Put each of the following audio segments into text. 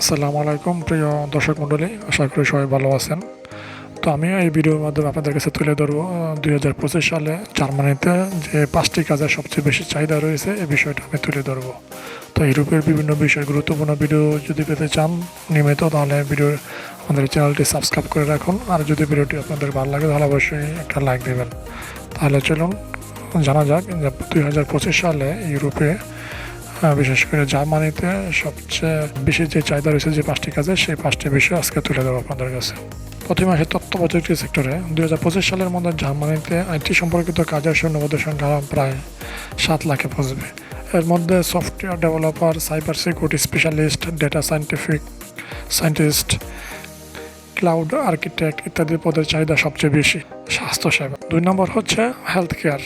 আসসালামু আলাইকুম, প্রিয় দর্শক মণ্ডলী, আশা করি সবাই ভালো আছেন। তো আমিও এই ভিডিওর মাধ্যমে আপনাদের কাছে তুলে ধরবো দুই হাজার পঁচিশ সালে জার্মানিতে যে পাঁচটি কাজের সবচেয়ে বেশি চাহিদা রয়েছে, এই বিষয়টা আমি তুলে ধরবো। তো ইউরোপের বিভিন্ন বিষয় গুরুত্বপূর্ণ ভিডিও যদি পেতে চান নিয়মিত, তাহলে ভিডিও আমাদের চ্যানেলটি সাবস্ক্রাইব করে রাখুন। আর যদি ভিডিওটি আপনাদের ভালো লাগে, তাহলে অবশ্যই একটা লাইক দেবেন। তাহলে চলুন, জানা যাক দুই হাজার পঁচিশ সালে ইউরোপে বিশেষ করে জার্মানিতে সবচেয়ে বেশি যে চাহিদা রয়েছে যে পাঁচটি কাজে, সেই পাঁচটি বিষয় আজকে তুলে দেবো আপনাদের কাছে। প্রথমে আসে তথ্য প্রযুক্তি সেক্টরে। দুই হাজার পঁচিশ সালের মধ্যে জার্মানিতে আইটি সম্পর্কিত কাজের শূন্যপদের সংখ্যা প্রায় সাত লাখে পৌঁছবে। এর মধ্যে software developer, cyber security specialist, data scientific scientist, cloud architect ইত্যাদি পদের চাহিদা সবচেয়ে বেশি। স্বাস্থ্যসেবা। দুই নম্বর হচ্ছে হেলথ কেয়ার।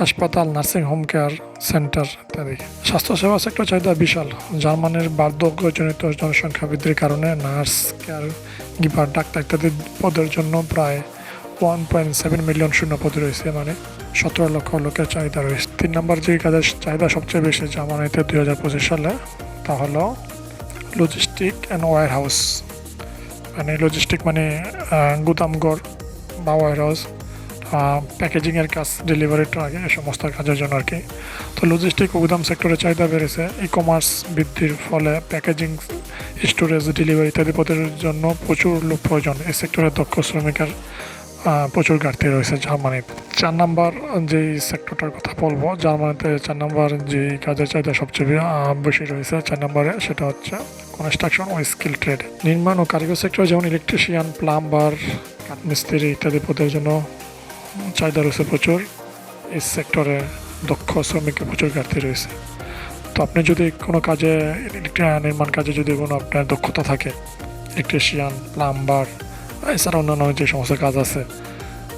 হাসপাতাল, নার্সিং হোম কেয়ার সেন্টার ইত্যাদি। স্বাস্থ্যসেবা সেক্টর চাহিদা বিশাল। জার্মানির বার্ধক্যজনিত জনসংখ্যা বৃদ্ধির কারণে নার্স কেয়ার গিপার ডাক্তার ইত্যাদি পদের জন্য প্রায় ওয়ান পয়েন্ট সেভেন মিলিয়ন শূন্য পদ রয়েছে মানে সতেরো লক্ষ লোকের চাহিদা রয়েছে। তিন নম্বর যে কাজের চাহিদা সবচেয়ে বেশি জার্মানিতে দুই হাজার পঁচিশ সালে, তা হলো লজিস্টিক অ্যান্ড ওয়ার হাউস মানে লজিস্টিক মানে গুদামঘর বা ওয়ার হাউস প্যাকেজিংয়ের কাজ ডেলিভারি আগে, এই সমস্ত কাজের জন্য আর কি তো লজিস্টিক ও গুদাম সেক্টরে চাহিদা বেড়েছে। ই কমার্স বৃদ্ধির ফলে প্যাকেজিং স্টোরেজ ডেলিভারি ইত্যাদি পদের জন্য প্রচুর লোক প্রয়োজন। এই সেক্টরে দক্ষ শ্রমিকের প্রচুর ঘাটতি রয়েছে। জার্মানিতে চার নাম্বার যে সেক্টরটার কথা বলব জার্মানিতে চার নাম্বার যে কাজের চাহিদা সবচেয়ে বেশি রয়েছে, চার নম্বরে সেটা হচ্ছে কনস্ট্রাকশন ও স্কিল ট্রেড নির্মাণ ও কারিগর সেক্টর যেমন ইলেকট্রিশিয়ান প্লাম্বার কাঠমিস্ত্রি ইত্যাদি পদের জন্য চাহিদা রয়েছে প্রচুর। এই সেক্টরে দক্ষ শ্রমিকের প্রচুর ঘাটতি রয়েছে। তো আপনি যদি কোনো কাজে নির্মাণ কাজে যদি কোনো আপনার দক্ষতা থাকে ইলেকট্রিশিয়ান প্লাম্বার এছাড়া অন্যান্য যে সমস্ত কাজ আছে,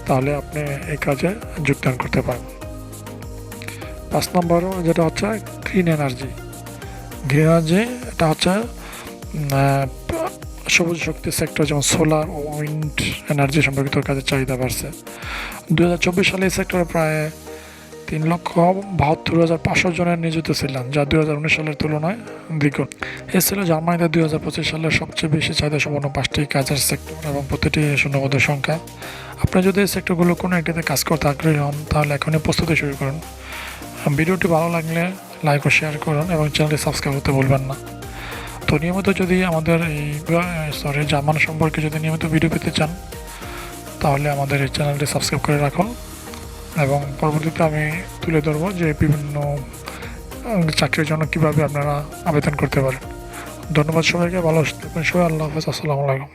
তাহলে আপনি এই কাজে যোগদান করতে পারেন। পাঁচ নম্বর যেটা হচ্ছে গ্রিন এনার্জি গ্রিন এনার্জি এটা হচ্ছে সবুজ শক্তি সেক্টর যেমন সোলার ও উইন্ড এনার্জি সম্পর্কিত কাজের চাহিদা বাড়ছে। দু হাজার চব্বিশ সালে এই সেক্টরে প্রায় তিন লক্ষ বাহাত্তর হাজার পাঁচশো জনের নিয়োজিত ছিলেন, যা দুই হাজার উনিশ সালের তুলনায় দ্বিগুণ এ ছিল জার্মানিতে দুই হাজার পঁচিশ সালের সবচেয়ে বেশি চাহিদা সম্পন্ন পাঁচটি কাজের সেক্টর এবং প্রতিটি শূন্যপদের সংখ্যা। আপনি যদি এই সেক্টরগুলো কোনো একটিতে কাজ করতে আগ্রহী হন, তাহলে এখনই প্রস্তুতি শুরু করুন। ভিডিওটি ভালো লাগলে লাইক ও শেয়ার করুন এবং চ্যানেলটি সাবস্ক্রাইব করতে ভুলবেন না। তো নিয়মিত যদি আমাদের এই সরি জার্মান সম্পর্কে যদি নিয়মিত ভিডিও পেতে চান, তাহলে আমাদের এই চ্যানেলটি সাবস্ক্রাইব করে রাখুন এবং পরবর্তীতে আমি তুলে ধরব যে বিভিন্ন চাকরির জন্য কীভাবে আপনারা আবেদন করতে পারেন। ধন্যবাদ সবাইকে, ভালো থাকবেন সবাই, আল্লাহ হাফেজ, আসসালামু আলাইকুম।